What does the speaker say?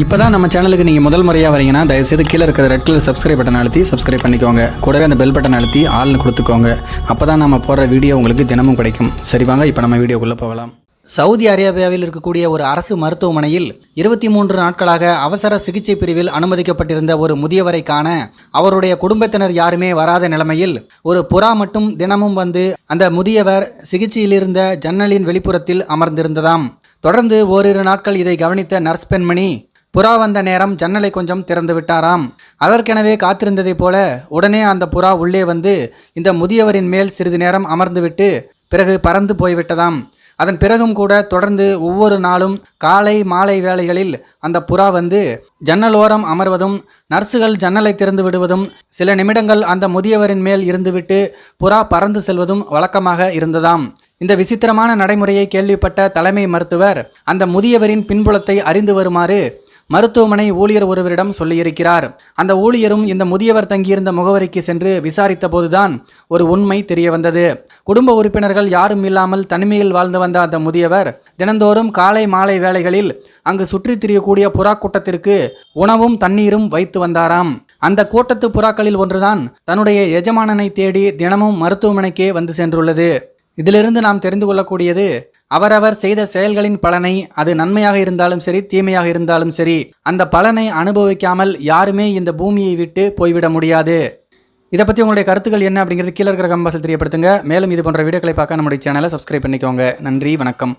இப்போ தான் நம்ம சேனலுக்கு நீங்கள் முதல் முறையாக வரீங்கன்னா தயவுசெய்து கீழே இருக்கிற ரெட் கலர் சப்ஸ்கிரைப் பட்டன் அழுத்தி சப்ஸ்கிரைப் பண்ணிக்கோங்க. கூடவே அந்த பெல் பட்டன் அழுத்தி ஆள்னு கொடுத்துக்கோங்க. அப்போ தான் நம்ம போடுற வீடியோ உங்களுக்கு தினமும் கிடைக்கும். சரி வாங்க இப்போ நம்ம வீடியோக்குள்ளே போகலாம். சவுதி அரேபியாவில் இருக்கக்கூடிய ஒரு அரசு மருத்துவமனையில் இருபத்தி மூன்று நாட்களாக அவசர சிகிச்சை பிரிவில் அனுமதிக்கப்பட்டிருந்த ஒரு முதியவரை காண அவருடைய குடும்பத்தினர் யாருமே வராத நிலைமையில் ஒரு புறா மட்டும் தினமும் வந்து அந்த முதியவர் சிகிச்சையில் இருந்த ஜன்னலின் வெளிப்புறத்தில் அமர்ந்திருந்ததாம். தொடர்ந்து ஓரிரு நாட்கள் இதை கவனித்த நர்ஸ் பெண்மணி புறா வந்த நேரம் ஜன்னலை கொஞ்சம் திறந்து விட்டாராம். அதற்கெனவே காத்திருந்ததைப் போல உடனே அந்த புறா உள்ளே வந்து இந்த முதியவரின் மேல் சிறிது நேரம் அமர்ந்துவிட்டு பிறகு பறந்து போய்விட்டதாம். அதன் பிறகும் கூட தொடர்ந்து ஒவ்வொரு நாளும் காலை மாலை வேளைகளில் அந்த புறா வந்து ஜன்னலோரம் அமர்வதும் நர்சுகள் ஜன்னலை திறந்து விடுவதும் சில நிமிடங்கள் அந்த முதியவரின் மேல் இருந்துவிட்டு புறா பறந்து செல்வதும் வழக்கமாக இருந்ததாம். இந்த விசித்திரமான நடைமுறையை கேள்விப்பட்ட தலைமை மருத்துவர் அந்த முதியவரின் பின்புலத்தை அறிந்து வருமாறு மருத்துவமனை ஊழியர் ஒருவரிடம் சொல்லியிருக்கிறார். அந்த ஊழியரும் இந்த முதியவர் தங்கியிருந்த முகவரிக்கு சென்று விசாரித்த போதுதான் ஒரு உண்மை தெரிய வந்தது குடும்ப உறுப்பினர்கள் யாரும் இல்லாமல் தனிமையில் வாழ்ந்து வந்த அந்த முதியவர் தினந்தோறும் காலை மாலை வேளைகளில் அங்கு சுற்றித் திரியக்கூடிய புறா கூட்டத்திற்கு உணவும் தண்ணீரும் வைத்து வந்தாராம். அந்த கூட்டத்து புறாக்களில் ஒன்றுதான் தன்னுடைய எஜமானனை தேடி தினமும் மருத்துவமனைக்கே வந்து சென்றுள்ளது. இதிலிருந்து நாம் தெரிந்து கொள்ளக்கூடியது அவரவர் செய்த செயல்களின் பலனை அது நன்மையாக இருந்தாலும் சரி தீமையாக இருந்தாலும் சரி அந்த பலனை அனுபவிக்காமல் யாருமே இந்த பூமியை விட்டு போய்விட முடியாது. இதை பற்றி உங்களுடைய கருத்துக்கள் என்ன அப்படிங்கிறது கீழே இருக்கிற கம்பாசல் தெரியப்படுத்துங்க. மேலும் இது போன்ற வீடியோக்களை பார்க்க நம்முடைய சேனலை சப்ஸ்கிரைப் பண்ணிக்கோங்க. நன்றி வணக்கம்.